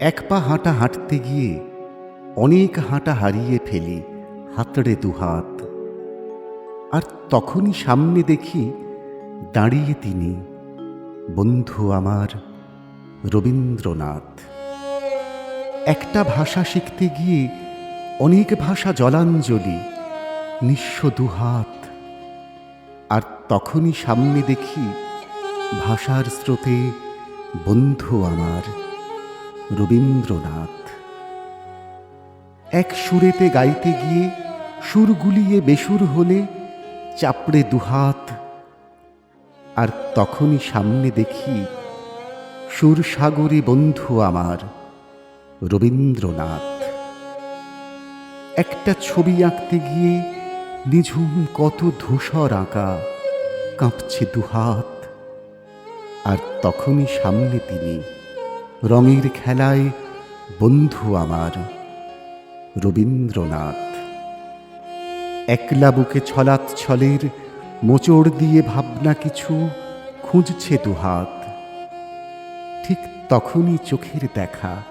এক পা হাঁটা হাঁটতে গিয়ে অনেক হাঁটা হারিয়ে ফেলি হাতড়ে দুহাত আর তখনই সামনে দেখি দাঁড়িয়ে তিনি বন্ধু আমার রবীন্দ্রনাথ। একটা ভাষা শিখতে গিয়ে অনেক ভাষা জলাঞ্জলি নিঃস্ব দুহাত আর তখনই সামনে দেখি ভাষার স্রোতে বন্ধু আমার রবীন্দ্রনাথ। এক সুরেতে গাইতে গিয়ে সুর গুলিয়ে বেসুর হলে চাপড়ে দুহাত। আর তখনই সামনে দেখি সুরসাগরে বন্ধু আমার রবীন্দ্রনাথ। একটা ছবি আঁকতে গিয়ে নিঝুম কত ধূসর আঁকা কাঁপছে দুহাত। আর তখনই সামনে তিনি রঙের খেলায় বন্ধু আমার রবীন্দ্রনাথ। একলা বুকে ছলাৎ ছলের মোচড় দিয়ে ভাবনা কিছু খুঁজছে দুহাত ঠিক তখনই চোখের দেখা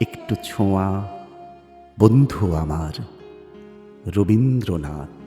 একটু ছোঁয়া বন্ধু আমার রবীন্দ্রনাথ।